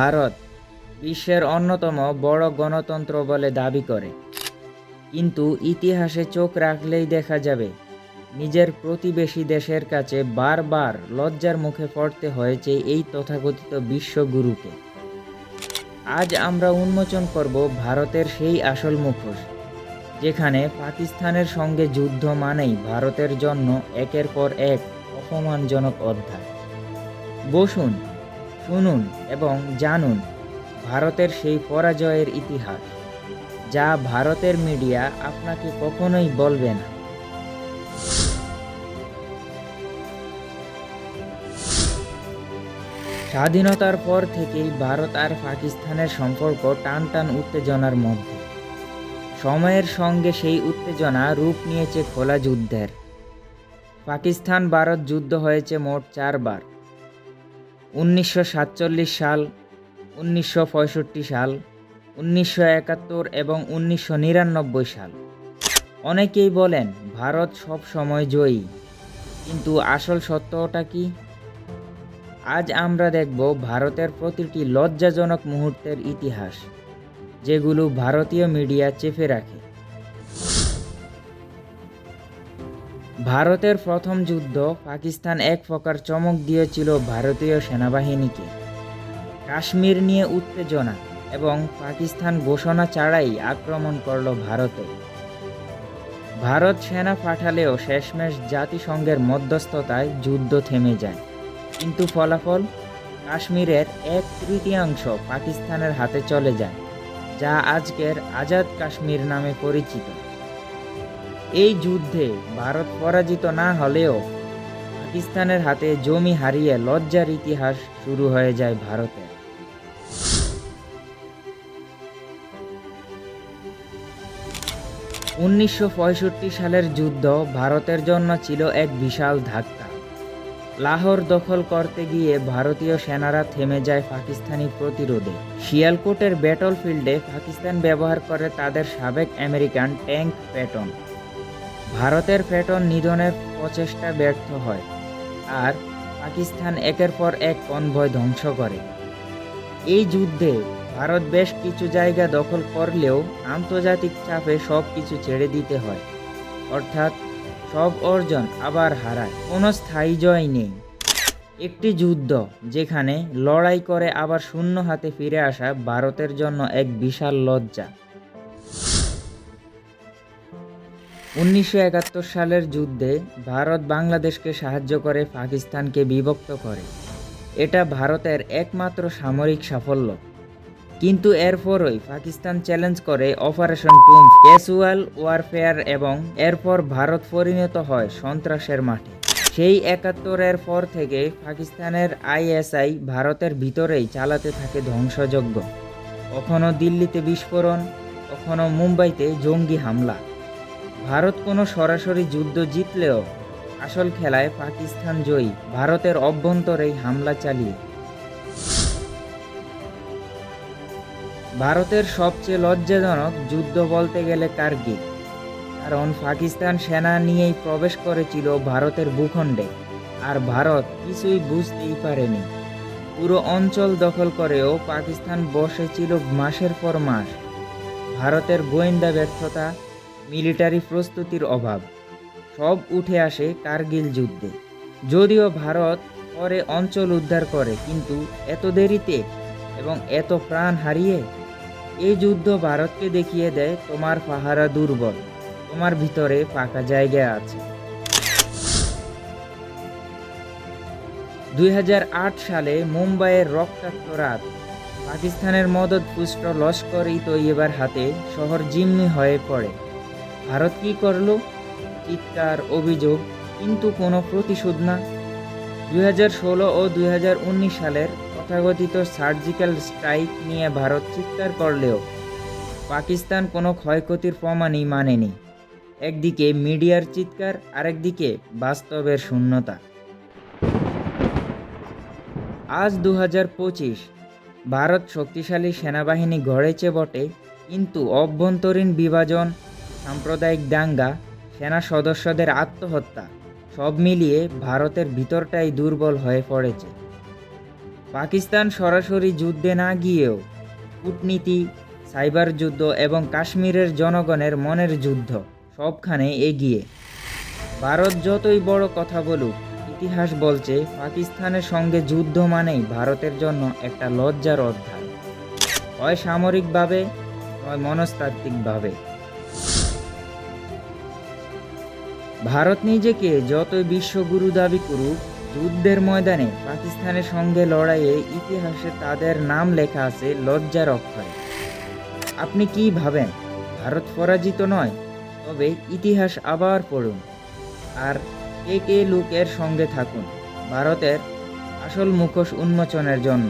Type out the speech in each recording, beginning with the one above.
ভারত বিশ্বের অন্যতম বড় গণতন্ত্র বলে দাবি করে। কিন্তু ইতিহাসে চোখ রাখলেই দেখা যাবে, নিজের প্রতিবেশী দেশের কাছে বারবার লজ্জার মুখে পড়তে হয়েছে এই তথাকথিত বিশ্বগুরুকে। আজ আমরা উন্মোচন করব ভারতের সেই আসল মুখোশ, যেখানে পাকিস্তানের সঙ্গে যুদ্ধ মানেই ভারতের জন্য একের পর এক অপমানজনক অধ্যায়। বসুন শুনুন এবং জানুন ভারতের সেই পরাজয়ের ইতিহাস, যা ভারতের মিডিয়া আপনাকে কখনোই বলবে না। স্বাধীনতার পর থেকেই ভারত আর পাকিস্তানের সম্পর্ক টান টান উত্তেজনার মধ্যে। সময়ের সঙ্গে সেই উত্তেজনা রূপ নিয়েছে খোলা যুদ্ধের। পাকিস্তান ভারত যুদ্ধ হয়েছে মোট চারবার। উনিশশো সাতচল্লিশ সাল, উনিশশো পঁয়ষট্টি সাল, উনিশশো একাত্তর এবং উনিশশো নিরানব্বই সাল। অনেকেই বলেন, ভারত সব সময় জয়ী, কিন্তু আসল সত্যটা কি? আজ আমরা দেখব ভারতের প্রতিটি লজ্জাজনক মুহূর্তের ইতিহাস, যেগুলো ভারতীয় মিডিয়া চেপে রাখে। ভারতের প্রথম যুদ্ধ পাকিস্তান এক প্রকার চমক দিয়েছিল ভারতীয় সেনাবাহিনীকে। কাশ্মীর নিয়ে উত্তেজনা এবং পাকিস্তান ঘোষণা ছাড়াই আক্রমণ করল ভারতে। ভারত সেনা পাঠালেও শেষমেশ জাতিসংঘের মধ্যস্থতায় যুদ্ধ থেমে যায়। কিন্তু ফলাফল? কাশ্মীরের এক তৃতীয়াংশ পাকিস্তানের হাতে চলে যায়, যা আজকের আজাদ কাশ্মীর নামে পরিচিত। এই যুদ্ধে ভারত পরাজিত না হলেও পাকিস্তানের হাতে জমি হারিয়ে লজ্জার ইতিহাস শুরু হয়ে যায় ভারতের। উনিশশো সালের যুদ্ধ ভারতের জন্য ছিল এক বিশাল ধাক্কা। লাহোর দখল করতে গিয়ে ভারতীয় সেনারা থেমে যায় পাকিস্তানি প্রতিরোধে। শিয়ালকোটের ব্যাটল ফিল্ডে পাকিস্তান ব্যবহার করে তাদের সাবেক আমেরিকান ট্যাঙ্ক প্যাটন ভারতের প্যাটন নিধনের প্রচেষ্টা ব্যর্থ হয় আর পাকিস্তান একের পর এক কনভয় ধ্বংস করে। এই যুদ্ধে ভারত বেশ কিছু জায়গা দখল করলেও আন্তর্জাতিক চাপে সব কিছু ছেড়ে দিতে হয়। অর্থাৎ সব অর্জন আবার হারায়, কোনো স্থায়ী জয় নেই। একটি যুদ্ধ যেখানে লড়াই করে আবার শূন্য হাতে ফিরে আসা ভারতের জন্য এক বিশাল লজ্জা। উনিশশো একাত্তর সালের যুদ্ধে ভারত বাংলাদেশকে সাহায্য করে পাকিস্তানকে বিভক্ত করে। এটা ভারতের একমাত্র সামরিক সাফল্য। কিন্তু এরপরই পাকিস্তান চ্যালেঞ্জ করে অপারেশন টুম ক্যাসুয়াল ওয়ারফেয়ার এবং এরপর ভারত পরিণত হয় সন্ত্রাসের মাঠে। সেই একাত্তরের পর থেকে পাকিস্তানের আইএসআই ভারতের ভিতরেই চালাতে থাকে ধ্বংসযজ্ঞ। কখনো দিল্লিতে বিস্ফোরণ, কখনো মুম্বাইতে জঙ্গি হামলা। ভারত কোনো সরাসরি যুদ্ধ জিতলেও আসল খেলায় পাকিস্তান জয়ী, ভারতের অভ্যন্তরেই হামলা চালিয়ে। ভারতের সবচেয়ে লজ্জাজনক যুদ্ধ বলতে গেলে কার্গিল কারণ পাকিস্তান সেনা নিয়েই প্রবেশ করেছিল ভারতের ভূখণ্ডে, আর ভারত কিছুই বুঝতেই পারেনি। পুরো অঞ্চল দখল করেও পাকিস্তান বসেছিল মাসের পর মাস। ভারতের গোয়েন্দা ব্যর্থতা মিলিটারি প্রস্তুতির অভাব। সব উঠে আসে কার্গিল যুদ্ধে। যদিও ভারত পরে অঞ্চল উদ্ধার করে, কিন্তু এত দেরিতে এবং এত প্রাণ হারিয়ে? এই যুদ্ধ ভারতকে দেখিয়ে দেয়, তোমার পাহারা দুর্বল। তোমার ভিতরে পাকা জায়গা আছে। দুই হাজার আট সালে মুম্বাইয়ের রক্তাক্ত রাত। পাকিস্তানের মদত পুষ্ট লস্কর ই তৈয়বার হাতে শহর জিম্মি হয়ে পড়ে। ভারত কি করল? চিৎকার, অভিযোগ, কিন্তু কোনো প্রতিশোধ না। দুই হাজার ষোলো ও দুই হাজার উনিশ সালের তথাকথিত সার্জিক্যাল স্ট্রাইক নিয়ে ভারত চিৎকার করলেও পাকিস্তান কোনো ক্ষয়ক্ষতির প্রমাণই মানেনি। একদিকে মিডিয়ার চিৎকার, আরেকদিকে বাস্তবের শূন্যতা। আজ দু হাজার পঁচিশ, ভারত শক্তিশালী সেনাবাহিনী গড়েছে বটে, কিন্তু অভ্যন্তরীণ বিভাজন সাম্প্রদায়িক দাঙ্গা, সেনা সদস্যদের আত্মহত্যা, সব মিলিয়ে ভারতের ভিতরটাই দুর্বল হয়ে পড়েছে। পাকিস্তান সরাসরি যুদ্ধে না গিয়েও কূটনীতি, সাইবার যুদ্ধ এবং কাশ্মীরের জনগণের মনের যুদ্ধ সবখানে এগিয়ে। ভারত যতই বড় কথা বলুক, ইতিহাস বলছে পাকিস্তানের সঙ্গে যুদ্ধ মানেই ভারতের জন্য একটা লজ্জার অধ্যায়। হয় সামরিকভাবে নয় মনস্তাত্ত্বিকভাবে। ভারত নিজেকে যতই বিশ্বগুরু দাবি করুক, যুদ্ধের ময়দানে পাকিস্তানের সঙ্গে লড়াইয়ে ইতিহাসে তাদের নাম লেখা আছে লজ্জার অক্ষরে। আপনি কি ভাবেন, ভারত পরাজিত নয়? তবে ইতিহাস আবার পড়ুন। আর কে কে লুকের সঙ্গে থাকুন, ভারতের আসল মুখোশ উন্মোচনের জন্য।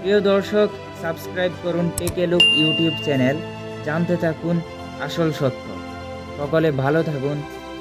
প্রিয় দর্শক, সাবস্ক্রাইব করুন টেকে লুক ইউটিউব চ্যানেল। জানতে থাকুন আসল সত্য। সকলে ভালো থাকুন।